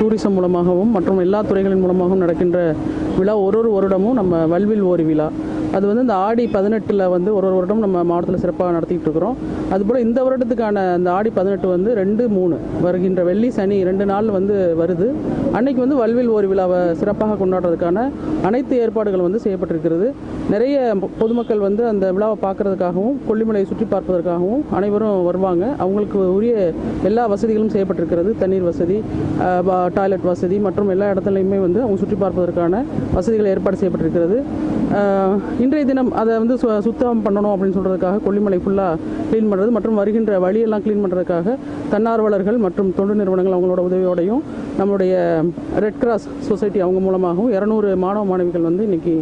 Tourism மூலமாகவும் மற்றும் எல்லா துறைகளின் மூலமாகவும் நடக்கின்ற விழா ஒரு ஒரு வருடமும் நம்ம வல்வில் ஓரி விழா. அது வந்து இந்த ஆடி பதினெட்டில் வந்து ஒரு ஒரு வருடம் நம்ம மாவட்டத்தில் சிறப்பாக நடத்திட்டு இருக்கிறோம். அதுபோல் இந்த வருடத்துக்கான அந்த ஆடி பதினெட்டு வந்து ரெண்டு மூணு. வருகின்ற வெள்ளி சனி ரெண்டு நாள் வந்து வருது. அன்னைக்கு வந்து வல்வில் ஓர் விழாவை சிறப்பாக கொண்டாடுறதுக்கான அனைத்து ஏற்பாடுகளும் வந்து செய்யப்பட்டிருக்கிறது. நிறைய பொதுமக்கள் வந்து அந்த விழாவை பார்க்கறதுக்காகவும் கொல்லிமலையை சுற்றி பார்ப்பதற்காகவும் அனைவரும் வருவாங்க. அவங்களுக்கு உரிய எல்லா வசதிகளும் செய்யப்பட்டிருக்கிறது. தண்ணீர் வசதி டாய்லெட் வசதி மற்றும் எல்லா இடத்துலையுமே வந்து அவங்க சுற்றி பார்ப்பதற்கான வசதிகள் ஏற்பாடு செய்யப்பட்டிருக்கிறது. இன்றைய தினம் அதை வந்து சு சுத்தம் பண்ணணும் அப்படின்னு சொல்கிறதுக்காக கொல்லிமலை ஃபுல்லாக க்ளீன் பண்ணுறது மற்றும் வருகின்ற வழியெல்லாம் க்ளீன் பண்ணுறதுக்காக தன்னார்வலர்கள் மற்றும் தொண்டு நிறுவனங்கள் அவங்களோட உதவியோடையும் நம்மளுடைய ரெட் கிராஸ் சொசைட்டி அவங்க மூலமாகவும் இரநூறு மாணவ மாணவிகள் வந்து இன்றைக்கி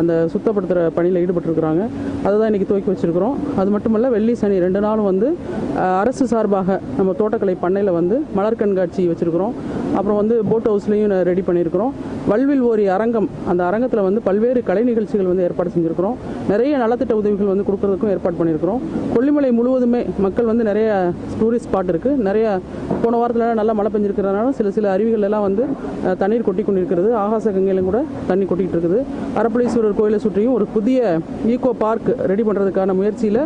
அந்த சுத்தப்படுத்துகிற பணியில் ஈடுபட்டிருக்கிறாங்க. அதை தான் இன்றைக்கி துவக்கி வச்சுருக்கிறோம். அது மட்டுமல்ல வெள்ளி சனி ரெண்டு நாளும் வந்து அரசு சார்பாக நம்ம தோட்டக்கலை பண்ணையில் வந்து மலர் கண்காட்சி வச்சுருக்கிறோம். அப்புறம் வந்து போட் ஹவுஸ்லேயும் ரெடி பண்ணியிருக்கிறோம். வல்வில் ஓரி அரங்கம் அந்த அரங்கத்தில் வந்து பல்வேறு கலை நிகழ்ச்சிகள் வந்து ஏற்பாடு செஞ்சுருக்கிறோம். நிறைய நலத்திட்ட உதவிகள் வந்து கொடுக்கறதுக்கும் ஏற்பாடு பண்ணியிருக்கிறோம். கொல்லிமலை முழுவதுமே மக்கள் வந்து நிறைய டூரிஸ்ட் ஸ்பாட் இருக்குது நிறைய போன வாரத்தில் நல்லா மழை பெஞ்சிருக்கிறதுனால சில சில அருவிகள் எல்லாம் வந்து தண்ணீர் கொட்டி கொண்டிருக்கிறது. ஆகாச கங்கையிலும் கூட தண்ணி கொட்டிகிட்டு இருக்குது. அரப்பளீஸ்வரர் கோயிலை சுற்றியும் ஒரு புதிய ஈகோ பார்க் ரெடி பண்ணுறதுக்கான முயற்சியில்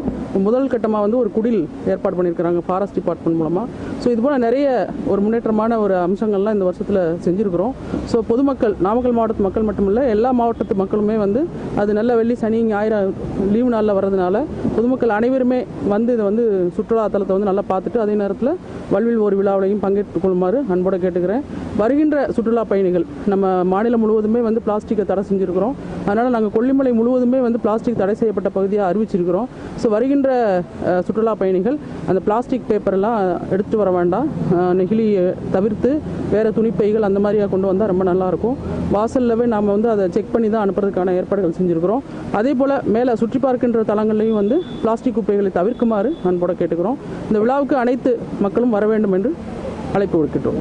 முதல் கட்டமாக வந்து ஒரு குடில் ஏற்பாடு பண்ணியிருக்கிறாங்க. ஃபாரஸ்ட் டிபார்ட்மெண்ட் மூலமாக ஸோ இது போல் நிறைய ஒரு முன்னேற்றமான ஒரு அம்சங்கள்லாம் இந்த வருஷத்தில் செஞ்சுருக்கிறோம். ஸோ பொதுமக்கள் நாமக்கல் மாவட்டத்து மக்கள் மட்டுமில்ல எல்லா மாவட்டத்து மக்களுமே வந்து அது நல்ல வெள்ளி சனி ஞாயிறு லீவு நாளில் வர்றதுனால பொதுமக்கள் அனைவருமே வந்து இதை வந்து சுற்றுலா தலத்தை வந்து நல்லா பார்த்துட்டு அதே நேரத்தில் வல்வில் ஒரு விழாவிலையும் பங்கேற்றுக் கொள்ளுமாறு அன்போடு கேட்டுக்கிறேன். வருகின்ற சுற்றுலா பயணிகள் நம்ம மாநிலம் முழுவதுமே வந்து பிளாஸ்டிக்கை தடை செஞ்சுருக்கிறோம். அதனால் நாங்கள் கொல்லிமலை முழுவதுமே வந்து பிளாஸ்டிக் தடை செய்யப்பட்ட பகுதியாக அறிவிச்சிருக்கிறோம். ஸோ வருகின்ற சுற்றுலா பயணிகள் அந்த பிளாஸ்டிக் பேப்பரெல்லாம் எடுத்துகிட்டு வர வேண்டாம். நெகிழியை நெகிழி தவிர்த்து வேறு துணிப்பைகள் அந்த மாதிரியாக கொண்டு வந்தால் ரொம்ப நல்லாயிருக்கும் வாசல்லவே நாம் வந்து அதை செக் பண்ணி தான் அனுப்புறதுக்கான ஏற்பாடுகள் செஞ்சுருக்கிறோம். அதே போல் மேலே சுற்றி பார்க்கின்ற தளங்கள்லையும் வந்து பிளாஸ்டிக் குப்பைகளை தவிர்க்குமாறு அன்போட கேட்டுக்கிறோம். இந்த விழாவுக்கு அனைத்து மக்களும் வர வேண்டும் என்று அழைப்பு விடுக்கிட்டோம்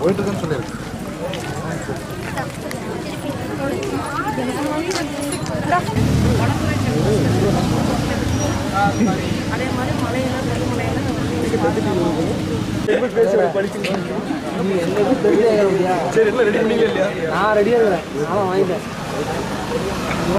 ஐயோ பாபா போயிட்டு இருக்குன்னு சொல்லியிருக்கு நான் ரெடியாக இருக்கிறேன் நான் வாங்கிட்டேன்.